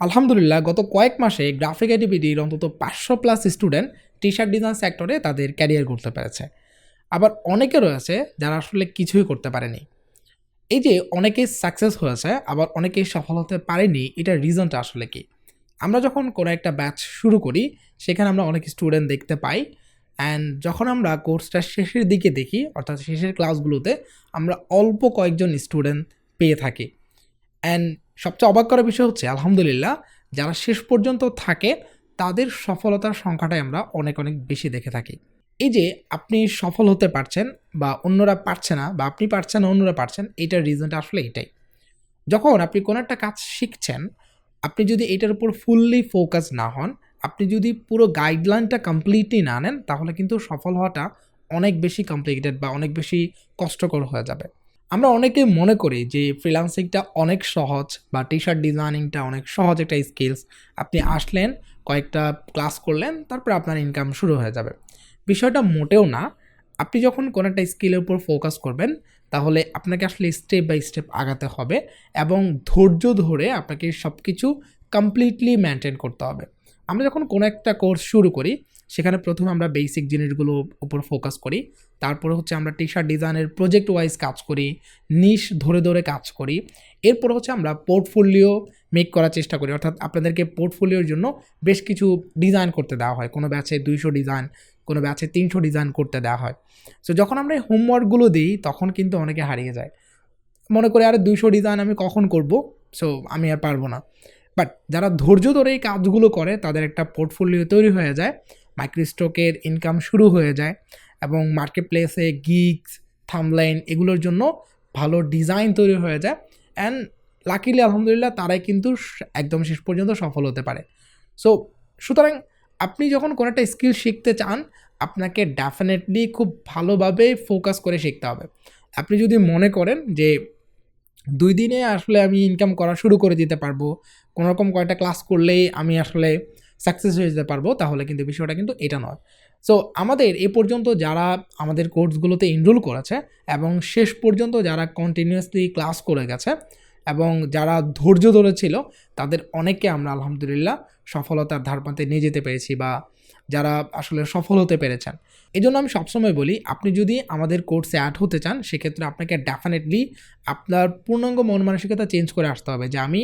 আলহামদুলিল্লাহ, গত কয়েক মাসে গ্রাফিক আইডিবিটির অন্তত পাঁচশো plus student T shirt design সেক্টরে তাদের ক্যারিয়ার করতে পেরেছে। আবার অনেকে রয়েছে যারা আসলে কিছুই করতে পারেনি। এই যে অনেকেই সাকসেস হয়েছে, আবার অনেকেই সফল হতে পারেনি, এটার রিজনটা আসলে কি? আমরা যখন কোনো একটা ব্যাচ শুরু করি, সেখানে আমরা অনেক স্টুডেন্ট দেখতে পাই অ্যান্ড যখন আমরা কোর্সটা শেষের দিকে দেখি, অর্থাৎ শেষের ক্লাসগুলোতে আমরা অল্প কয়েকজন স্টুডেন্ট পেয়ে থাকি। অ্যান্ড সবচেয়ে অবাক করার বিষয় হচ্ছে, আলহামদুলিল্লাহ, যারা শেষ পর্যন্ত থাকে, তাদের সফলতার সংখ্যাটাই আমরা অনেক অনেক বেশি দেখে থাকি। এই যে আপনি সফল হতে পারছেন বা অন্যরা পারছে না, বা আপনি পারছেন না, অন্যরা পারছেন এটার রিজনটা আসলে এটাই। যখন আপনি কোনো একটা কাজ শিখছেন, আপনি যদি এটার উপর ফুললি ফোকাস না হন, আপনি যদি পুরো গাইডলাইনটা কমপ্লিটলি না নেন, তাহলে কিন্তু সফল হওয়াটা অনেক বেশি কমপ্লিকেটেড বা অনেক বেশি কষ্টকর হয়ে যাবে। আমরা অনেকে মনে করি যে ফ্রিলান্সিংটা অনেক সহজ বা টি শার্ট ডিজাইনিংটা অনেক সহজ একটা স্কিলস আপনি আসলেন, কয়েকটা ক্লাস করলেন, তারপর আপনার ইনকাম শুরু হয়ে যাবে। বিষয়টা মোটেও না। আপনি যখন কোনো একটা স্কিলের উপর ফোকাস করবেন, তাহলে আপনাকে আসলে স্টেপ বাই স্টেপ আগাতে হবে এবং ধৈর্য ধরে আপনাকে সব কিছু কমপ্লিটলি মেনটেন করতে হবে। আমরা যখন কোনো একটা কোর্স শুরু করি সেখানে প্রথম আমরা বেসিক জিনিসগুলো উপর ফোকাস করি। তারপরে হচ্ছে আমরা টি শার্ট ডিজাইনের প্রজেক্ট ওয়াইজ কাজ করি নিশ ধরে ধরে কাজ করি। এরপর হচ্ছে আমরা পোর্টফোলিও মেক করার চেষ্টা করি। অর্থাৎ আপনাদেরকে পোর্টফোলিওর জন্য বেশ কিছু ডিজাইন করতে দেওয়া হয়। কোনো ব্যাচে দুইশো ডিজাইন কোনো ব্যাচে তিনশো ডিজাইন করতে দেওয়া হয়। সো যখন আমরা এই হোমওয়ার্কগুলো দিই, তখন কিন্তু অনেকে হারিয়ে যায়। মনে করে, আরে, দুইশো ডিজাইন আমি কখন করব? সো আমি আর পারব না। বাট যারা ধৈর্য ধরে এই কাজগুলো করে, তাদের একটা পোর্টফোলিও তৈরি হয়ে যায়। মাইক্রোস্টকের ইনকাম শুরু হয়ে যায় এবং মার্কেট প্লেসে গিগস থামলাইন এগুলোর জন্য ভালো ডিজাইন তৈরি হয়ে যায় অ্যান্ড লাকিলি আলহামদুলিল্লাহ তারাই কিন্তু একদম শেষ পর্যন্ত সফল হতে পারে। সো সুতরাং আপনি যখন কোনো একটা স্কিল শিখতে চান, আপনাকে ডেফিনেটলি খুব ভালোভাবে ফোকাস করে শিখতে হবে। আপনি যদি মনে করেন যে দুই দিনে আসলে আমি ইনকাম করা শুরু করে দিতে পারব, কোনোরকম কয়েকটা ক্লাস করলেই আমি আসলে সাকসেস হয়ে যেতে পারব, তাহলে কিন্তু বিষয়টা কিন্তু এটা নয়। সো আমাদের এ পর্যন্ত যারা আমাদের কোর্সগুলোতে এনরোল করেছে এবং শেষ পর্যন্ত যারা কন্টিনিউয়াসলি ক্লাস করে গেছে এবং যারা ধৈর্য ধরেছিল, তাদের অনেককে আমরা আলহামদুলিল্লাহ সফলতার ধারপাতে নিয়ে যেতে পেরেছি বা যারা আসলে সফল হতে পেরেছেন। এই জন্য আমি সবসময় বলি, আপনি যদি আমাদের কোর্সে অ্যাড হতে চান, সেক্ষেত্রে আপনাকে ডেফিনেটলি আপনার পূর্ণাঙ্গ মন মানসিকতা চেঞ্জ করে আসতে হবে যে আমি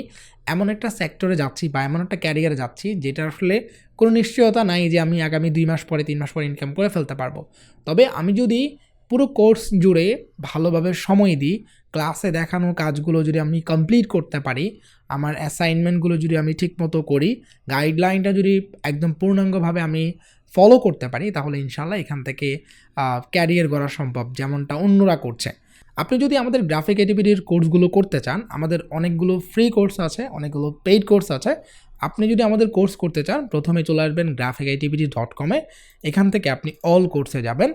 এমন একটা সেক্টরে যাচ্ছি বা এমন একটা ক্যারিয়ারে যাচ্ছি যেটা আসলে কোনো নিশ্চয়তা নাই যে আমি আগামী দুই মাস পরে, তিন মাস পরে ইনকাম করে ফেলতে পারব। তবে আমি যদি পুরো কোর্স জুড়ে ভালোভাবে সময় দিই ক্লাসে দেখানো কাজগুলো যদি আমি কমপ্লিট করতে পারি, আমার অ্যাসাইনমেন্টগুলো যদি আমি ঠিকমতো করি গাইডলাইনটা যদি একদম পূর্ণাঙ্গভাবে আমি ফলো করতে পারি, তাহলে ইনশাল্লাহ এখান থেকে ক্যারিয়ার গড়া সম্ভব, যেমনটা অন্যরা করছে। আপনি যদি আমাদের গ্রাফিক এডিবিটির কোর্সগুলো করতে চান, আমাদের অনেকগুলো ফ্রি কোর্স আছে, অনেকগুলো পেইড কোর্স আছে, আপনি যদি আমাদের কোর্স করতে চান, প্রথমে চলে আসবেন গ্রাফিক আইটিভিটি ডট কমে এখান থেকে আপনি অল কোর্সে যাবেন।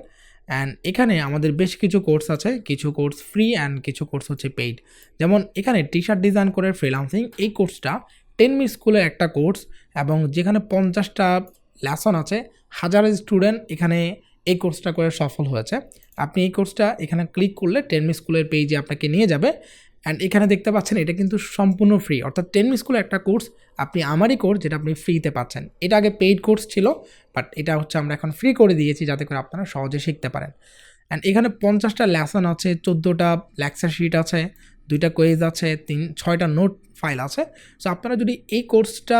অ্যান্ড এখানে আমাদের বেশ কিছু কোর্স আছে, কিছু কোর্স ফ্রি অ্যান্ড কিছু কোর্স হচ্ছে পেইড যেমন এখানে টি শার্ট ডিজাইন করে ফ্রিলান্সিং এই কোর্সটা টেন মি স্কুলের একটা কোর্স এবং যেখানে পঞ্চাশটা লেসন আছে, হাজার স্টুডেন্ট এখানে এই কোর্সটা করে সফল হয়েছে। আপনি এই কোর্সটা এখানে ক্লিক করলে টেন টেনমি স্কুলের পেজে আপনাকে নিয়ে যাবে। অ্যান্ড এখানে দেখতে পাচ্ছেন, এটা কিন্তু সম্পূর্ণ ফ্রি অর্থাৎ টেনমি স্কুলের একটা কোর্স আপনি আমারই কোর্স যেটা আপনি ফ্রিতে পাচ্ছেন। এটা আগে পেইড কোর্স ছিল বাট এটা হচ্ছে আমরা এখন ফ্রি করে দিয়েছি যাতে করে আপনারা সহজে শিখতে পারেন। অ্যান্ড এখানে পঞ্চাশটা লেসন আছে, চোদ্দোটা লেকচার শিট আছে, দুইটা কোয়েজ আছে, তিন, ছয়টা নোট ফাইল আছে। সো আপনারা যদি এই কোর্সটা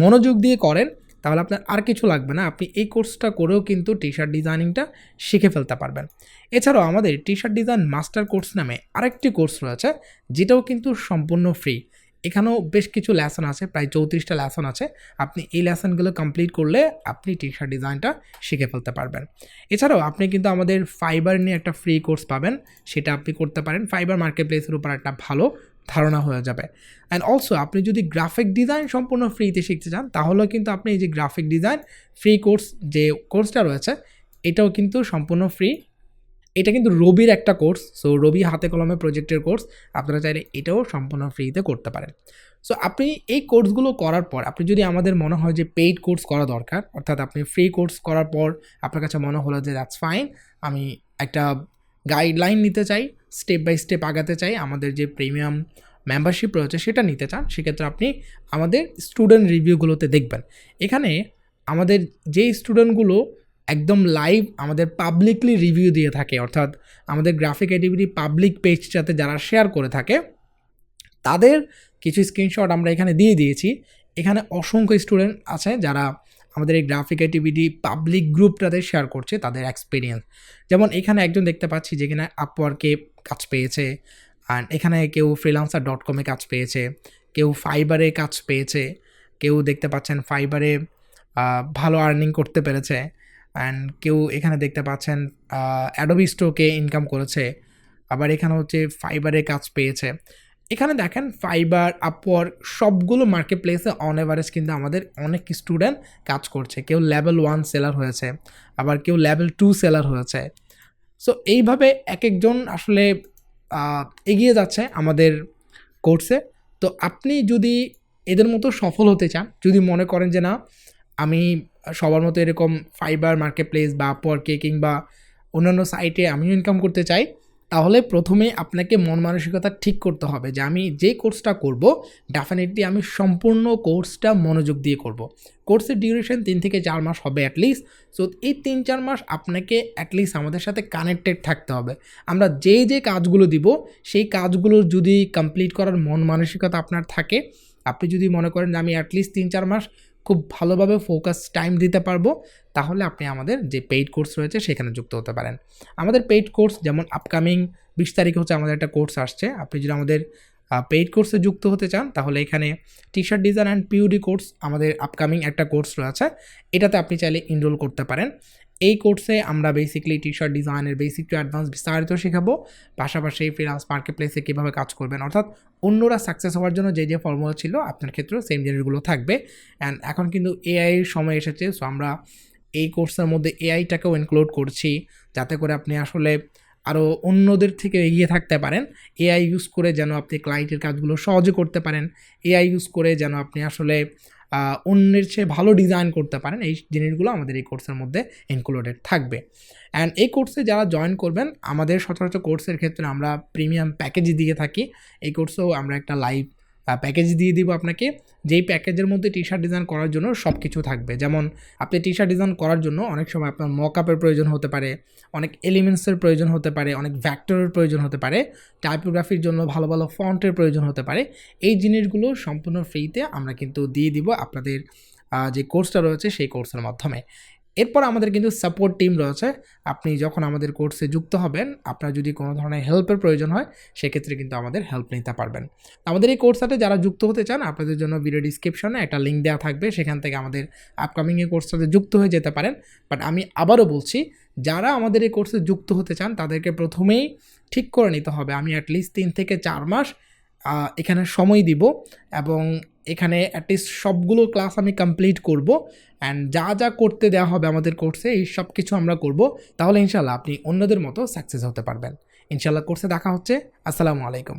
মনোযোগ দিয়ে করেন, তাহলে আপনার আর কিছু লাগবে না। আপনি এই কোর্সটা করেও কিন্তু টি শার্ট ডিজাইনিংটা শিখে ফেলতে পারবেন। এছাড়াও আমাদের T shirt design master course নামে আরেকটি কোর্স রয়েছে, যেটাও কিন্তু সম্পূর্ণ ফ্রি এখানেও বেশ কিছু লেসন আছে, প্রায় চৌত্রিশটা লেসন আছে। আপনি এই লেসনগুলো কমপ্লিট করলে আপনি টি শার্ট ডিজাইনটা শিখে ফেলতে পারবেন। এছাড়াও আপনি কিন্তু আমাদের ফাইবার নিয়ে একটা ফ্রি কোর্স পাবেন, সেটা আপনি করতে পারেন। ফাইবার মার্কেট প্লেসের উপর একটা ভালো ধারণা হয়ে যাবে। অ্যান্ড অলসো আপনি যদি গ্রাফিক ডিজাইন সম্পূর্ণ ফ্রিতে শিখতে চান, তাহলেও কিন্তু আপনি এই যে গ্রাফিক ডিজাইন ফ্রি কোর্স যে কোর্সটা রয়েছে, এটাও কিন্তু সম্পূর্ণ ফ্রি এটা কিন্তু রবির একটা কোর্স সো রবি হাতে কলমে প্রজেক্টের কোর্স, আপনারা চাইলে এটাও সম্পূর্ণ ফ্রিতে করতে পারেন। সো আপনি এই কোর্সগুলো করার পর, আপনি যদি আমাদের মনে হয় যে পেইড কোর্স করা দরকার, অর্থাৎ আপনি ফ্রি কোর্স করার পর আপনার কাছে মনে হলো যে দ্যাটস ফাইন আমি একটা গাইডলাইন নিতে চাই স্টেপ বাই স্টেপ আগাতে চাই, আমাদের যে প্রিমিয়াম মেম্বারশিপ রয়েছে সেটা নিতে চান, সেক্ষেত্রে আপনি আমাদের স্টুডেন্ট রিভিউগুলোতে দেখবেন। এখানে আমাদের যেই স্টুডেন্টগুলো একদম লাইভ আমাদের পাবলিকলি রিভিউ দিয়ে থাকে, অর্থাৎ আমাদের গ্রাফিক অ্যাক্টিভিটি পাবলিক পেজটাতে যারা শেয়ার করে থাকে, তাদের কিছু স্ক্রিনশট আমরা এখানে দিয়ে দিয়েছি। এখানে অসংখ্য স্টুডেন্ট আছে যারা আমাদের এই গ্রাফিক অ্যাক্টিভিটি পাবলিক গ্রুপটাতে শেয়ার করছে তাদের এক্সপিরিয়েন্স যেমন এখানে একজন দেখতে পাচ্ছি যেখানে আপওয়ার্কে কাজ পেয়েছে, আর এখানে কেউ ফ্রিলান্সার ডট কমে কাজ পেয়েছে, কেউ ফাইবারে কাজ পেয়েছে, কেউ দেখতে পাচ্ছেন ফাইবারে ভালো আর্নিং করতে পেরেছে। অ্যান্ড কেউ এখানে দেখতে পাচ্ছেন অ্যাডোবি স্টোকে ইনকাম করেছে, আবার এখানে হচ্ছে ফাইবারের কাজ পেয়েছে। এখানে দেখেন ফাইবার আপওয়ার সবগুলো মার্কেট প্লেসে অন এভারেজ কিন্তু আমাদের অনেক স্টুডেন্ট কাজ করছে। কেউ লেভেল ওয়ান সেলার হয়েছে, আবার কেউ লেভেল টু সেলার হয়েছে। সো এইভাবে এক একজন আসলে এগিয়ে যাচ্ছে আমাদের কোর্সে তো আপনি যদি এদের মতো সফল হতে চান, যদি মনে করেন যে না আমি সবার মতো এরকম ফাইবার মার্কেট প্লেস বা আপওয়ার্কে কিংবা অন্যান্য সাইটে আমিও ইনকাম করতে চাই, তাহলে প্রথমে আপনাকে মন মানসিকতা ঠিক করতে হবে যে আমি যে কোর্সটা করব ডেফিনেটলি আমি সম্পূর্ণ কোর্সটা মনোযোগ দিয়ে করব। কোর্সের ডিউরেশন তিন থেকে চার মাস হবে অ্যাটলিস্ট সো এই তিন চার মাস আপনাকে অ্যাটলিস্ট আমাদের সাথে কানেক্টেড থাকতে হবে। আমরা যে যে কাজগুলো দিব, সেই কাজগুলো যদি কমপ্লিট করার মন মানসিকতা আপনার থাকে, আপনি যদি মনে করেন যে আমি অ্যাটলিস্ট তিন চার মাস খুব ভালোভাবে ফোকাস টাইম দিতে পারব, তাহলে আপনি আমাদের যে পেইড কোর্স রয়েছে সেখানে যুক্ত হতে পারেন। আমাদের পেইড কোর্স যেমন আপকামিং বিশ তারিখে হচ্ছে আমাদের একটা কোর্স আসছে। আপনি যদি আমাদের পেইড কোর্সে যুক্ত হতে চান, তাহলে এখানে T shirt design and PUD course আমাদের আপকামিং একটা কোর্স রয়েছে। এটাতে আপনি চাইলে ইনরোল করতে পারেন। এই কোর্সে আমরা বেসিক্যালি টি শার্ট ডিজাইনের বেসিক টু অ্যাডভান্স বিস্তারিত শেখাবো। পাশাপাশি ফ্রিলান্স মার্কেট প্লেসে কীভাবে কাজ করবেন, অর্থাৎ অন্যরা সাকসেস হওয়ার জন্য যে যে ফর্মুলা ছিল, আপনার ক্ষেত্রেও সেম জিনিসগুলো থাকবে। অ্যান্ড এখন কিন্তু এআইয়ের সময় এসেছে সো আমরা এই কোর্সের মধ্যে এআইটাকেও ইনক্লুড করছি। যাতে করে আপনি আসলে আরও অন্যদের থেকে এগিয়ে থাকতে পারেন। এআই ইউজ করে যেন আপনি ক্লায়েন্টের কাজগুলো সহজে করতে পারেন। এআই ইউজ করে যেন আপনি আসলে অন্যের চেয়ে ভালো ডিজাইন করতে পারেন। এই জিনিসগুলো আমাদের এই কোর্সের মধ্যে ইনক্লুডেড থাকবে। অ্যান্ড এই কোর্সে যারা জয়েন করবেন, আমাদের সচরাচর কোর্সের ক্ষেত্রে আমরা প্রিমিয়াম প্যাকেজ দিয়ে থাকি। এই কোর্সেও আমরা একটা লাইভ প্যাকেজ দিয়ে দিব আপনাকে। যেই প্যাকেজের মধ্যে টি শার্ট ডিজাইন করার জন্য সব কিছু থাকবে। যেমন আপনি টি শার্ট ডিজাইন করার জন্য অনেক সময় আপনার মকআপের প্রয়োজন হতে পারে, অনেক এলিমেন্টসের প্রয়োজন হতে পারে, অনেক ভ্যাক্টরের প্রয়োজন হতে পারে টাইপোগ্রাফির জন্য ভালো ভালো ফন্টের প্রয়োজন হতে পারে। এই জিনিসগুলো সম্পূর্ণ ফ্রিতে আমরা কিন্তু দিয়ে দিব আপনাদের যে কোর্সটা রয়েছে সেই কোর্সের মাধ্যমে। এরপর আমাদের কিন্তু সাপোর্ট টিম রয়েছে। আপনি যখন আমাদের কোর্সে যুক্ত হবেন, আপনার যদি কোনো ধরনের হেল্পের প্রয়োজন হয়, সেক্ষেত্রে কিন্তু আমাদের হেল্প নিতে পারবেন। আমাদের এই কোর্সটাতে যারা যুক্ত হতে চান, আপনাদের জন্য ভিডিও ডিসক্রিপশনে একটা লিঙ্ক দেওয়া থাকবে। সেখান থেকে আমাদের আপকামিং এই কোর্সটাতে যুক্ত হয়ে যেতে পারেন। বাট আমি আবারও বলছি, যারা আমাদের এই কোর্সে যুক্ত হতে চান, তাদেরকে প্রথমেই ঠিক করে নিতে হবে। আমি অ্যাটলিস্ট তিন থেকে চার মাস এখানে সময় দিব এবং এখানে অ্যাটলিস্ট সবগুলো ক্লাস আমি কমপ্লিট করব অ্যান্ড যা যা করতে দেওয়া হবে আমাদের কোর্সে এই সব কিছু আমরা করব, তাহলে ইনশাল্লাহ আপনি অন্যদের মতো সাকসেস হতে পারবেন। ইনশাল্লাহ কোর্সে দেখা হচ্ছে। আসসালামু আলাইকুম।